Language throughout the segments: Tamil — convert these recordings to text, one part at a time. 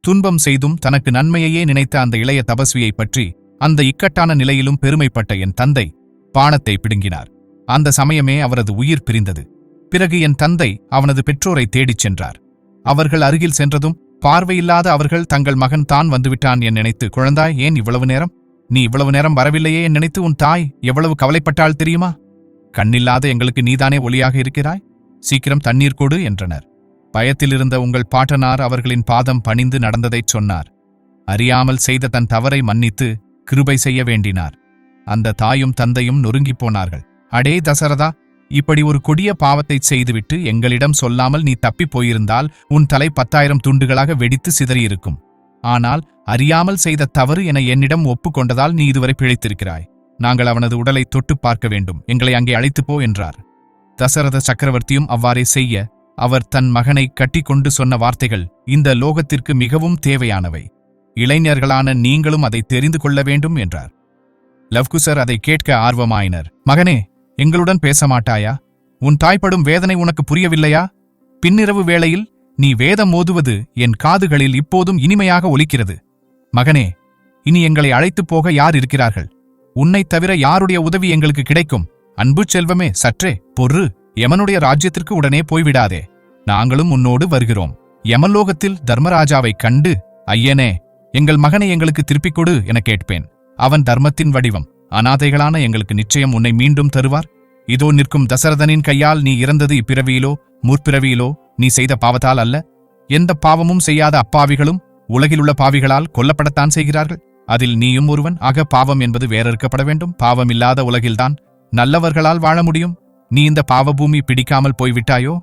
துன்பம் செய்தும் தனக்கு நன்மையையே நினைத்த அந்த இளைய தபஸ்வியைப் பற்றி அந்த இக்கட்டான நிலையிலும் பெருமைப்பட்ட என் தந்தை பானத்தை பிடுங்கினார். அந்த சமயமே அவரது உயிர் பிரிந்தது. பிறகு என் தந்தை அவனது பெற்றோரை தேடிச் சென்றார். அவர்கள் அருகில் சென்றதும் பார்வையில்லாத அவர்கள் தங்கள் மகன் தான் வந்துவிட்டான் என் நினைத்து குழந்தாய் ஏன் இவ்வளவு நேரம்? நீ இவ்வளவு நேரம் வரவில்லையே என் நினைத்து உன் தாய் எவ்வளவு கவலைப்பட்டாள் தெரியுமா? கண்ணில்லாத எங்களுக்கு நீதானே ஒளியாக இருக்கிறாய்? சீக்கிரம் தண்ணீர் கொடு என்றனர். பயத்திலிருந்த உங்கள் பாட்டனார் அவர்களின் பாதம் பணிந்து நடந்ததைச் சொன்னார். அறியாமல் செய்த தன் தவறை மன்னித்து கிருபை செய்ய வேண்டினார். அந்த தாயும் தந்தையும் நொறுங்கிப் போனார்கள். அடே தசரதா இப்படி ஒரு கொடிய பாவத்தைச் செய்துவிட்டு எங்களிடம் சொல்லாமல் நீ தப்பிப் போயிருந்தால் உன் தலை பத்தாயிரம் துண்டுகளாக வெடித்து சிதறியிருக்கும். ஆனால் அறியாமல் செய்த தவறு என என்னிடம் ஒப்புக்கொண்டதால் நீ இதுவரை பிழைத்திருக்கிறாய். நாங்கள் அவனது உடலை தொட்டுப் பார்க்க வேண்டும். எங்களை அங்கே அழைத்துப் போ என்றார். தசரத சக்கரவர்த்தியும் அவ்வாறே செய்ய அவர் தன் மகனை கட்டிக்கொண்டு சொன்ன வார்த்தைகள் இந்த லோகத்திற்கு மிகவும் தேவையானவை. இளைஞர்களான நீங்களும் அதை தெரிந்து கொள்ள வேண்டும் என்றார். லவ்குசர் அதை கேட்க ஆர்வமாயினர். மகனே எங்களுடன் பேச மாட்டாயா உன் தாய்ப்படும் வேதனை உனக்கு புரியவில்லையா? பின்னிரவு வேளையில் நீ வேதம் மோதுவது என் காதுகளில் இப்போதும் இனிமையாக ஒலிக்கிறது. மகனே இனி எங்களை அழைத்துப் போக யார் இருக்கிறார்கள்? உன்னைத் தவிர யாருடைய உதவி எங்களுக்கு கிடைக்கும்? அன்பு செல்வமே சற்றே பொறு. யமனுடைய ராஜ்யத்திற்கு உடனே போய்விடாதே. நாங்களும் உன்னோடு வருகிறோம். யமலோகத்தில் தர்மராஜாவைக் கண்டு ஐயனே எங்கள் மகனை எங்களுக்கு திருப்பிக் கொடு என கேட்பேன். அவன் தர்மத்தின் வடிவம். அனாதைகளான எங்களுக்கு நிச்சயம் உன்னை மீண்டும் தருவார். இதோ நிற்கும் தசரதனின் கையால் நீ இறந்தது இப்பிறவியிலோ முற்பிறவியிலோ நீ செய்த பாவத்தால் அல்ல. எந்த பாவமும் செய்யாத அப்பாவிகளும் உலகிலுள்ள பாவிகளால் கொல்லப்படத்தான் செய்கிறார்கள். அதில் நீயும் ஒருவன். ஆக பாவம் என்பது வேறறுக்கப்பட வேண்டும். பாவம் இல்லாத உலகில்தான் நல்லவர்களால் வாழ முடியும். நீ இந்த பாவபூமி பிடிக்காமல் போய்விட்டாயோ?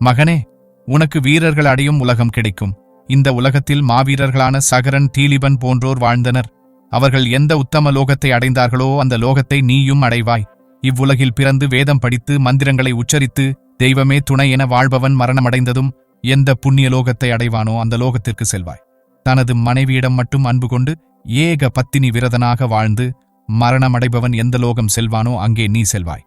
மகனே உனக்கு வீரர்கள் அடையும் உலகம் கிடைக்கும். இந்த உலகத்தில் மாவீரர்களான சகரன் தீலிபன் போன்றோர் வாழ்ந்தனர். அவர்கள் எந்த உத்தம லோகத்தை அடைந்தார்களோ அந்த லோகத்தை நீயும் அடைவாய். இவ்வுலகில் பிறந்து வேதம் படித்து மந்திரங்களை உச்சரித்து தெய்வமே துணை என வாழ்பவன் மரணமடைந்ததும் எந்த புண்ணிய லோகத்தை அடைவானோ அந்த லோகத்திற்கு செல்வாய். தனது மனைவியிடம் மட்டும் அன்பு கொண்டு ஏக பத்தினி விரதனாக வாழ்ந்து மரணமடைபவன் எந்த லோகம் செல்வானோ அங்கே நீ செல்வாய்.